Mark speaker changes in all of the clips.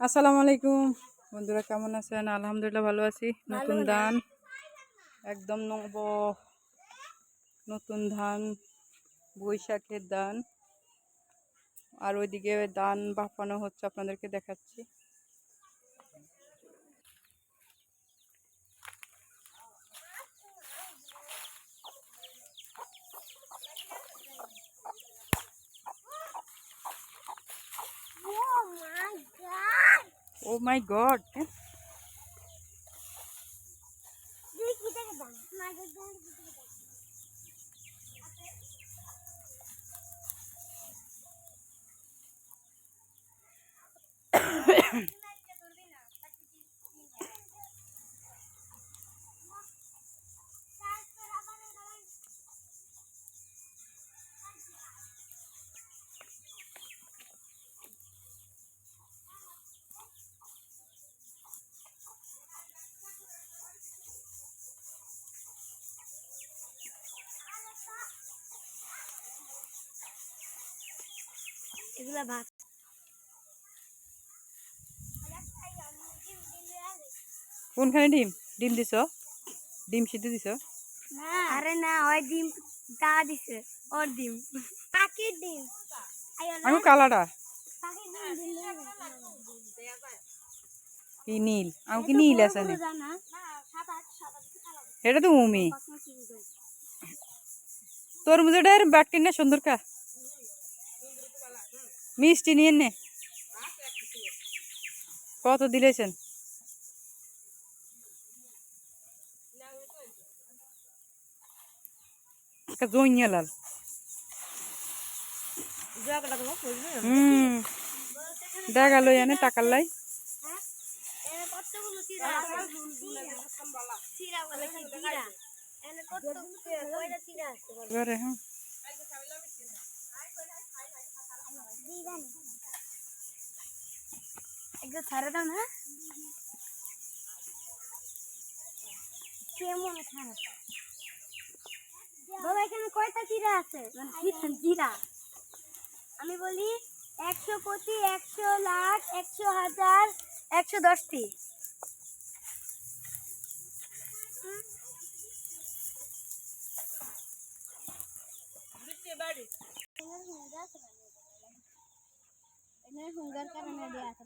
Speaker 1: আসসালামু আলাইকুম। বন্ধুরা কেমন আছেন? আলহামদুলিল্লাহ ভালো আছি। নতুন ধান। একদম নব। নতুন ধান বৈশাখের ধান। আর ওইদিকে ধান বাপানো হচ্ছে আপনাদেরকে দেখাচ্ছি।
Speaker 2: Oh my god. এগুলা ভাত।
Speaker 1: কোনখানে ডিম? ডিম দিছ? ডিম সিদ্ধ দিছ?
Speaker 2: আরে না ওই ডিম দা দিছে ওর ডিম। পাখির ডিম।
Speaker 1: আমি কালাটা কি নীল? আমি কি নীল আছে নি? এটা তো উমি।
Speaker 2: কত কি বুঝাই
Speaker 1: তরমুজের না সুন্দর কা। মিষ্টি নিয়ে নে। কত দিলেছেন? জইয়া লাল। হুম। দেখা লই আনে টাকার লাই।
Speaker 2: হ্যাঁ কতগুলো চিরা চিরা বলে কি চিরা এনে কত কয়টা চিরা আছে বল
Speaker 1: ঘরে হ্যাঁ
Speaker 2: একটু ছাড়ে দাও না। কেমন খারাপ? বাবা, এখানে কয়টা চিরা আছে? মানে কি আমি বলি একশো কোটি একশো লাখ, একশো হাজার, একশো দশটি। হুঙ্গার কারণে দেয়া আছে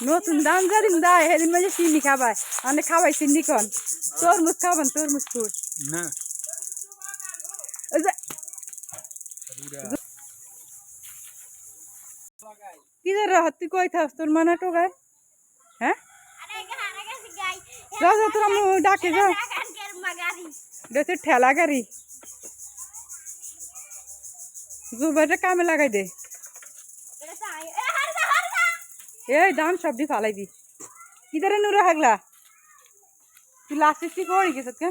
Speaker 1: নতুন দাম যেদিন দেয় সেদিন মাঝে চিনি খাবাই মানে খাবাই চিনি কন। তরমুজ খাবেন তরমুজ ফুল
Speaker 3: না।
Speaker 1: কি রে তুই কই থাস তোর মানে টোকায় হ্যাঁ? যাও যাও তোর আমি ডাকে যাও। দেখতে ঠেলা গাড়ি। জুবাইটা কামে লাগাই দে। এই দাম সব দি ফালাইবি। কি ধরে নুরা হাগলা? তুই লাস্টে করে গেছত কে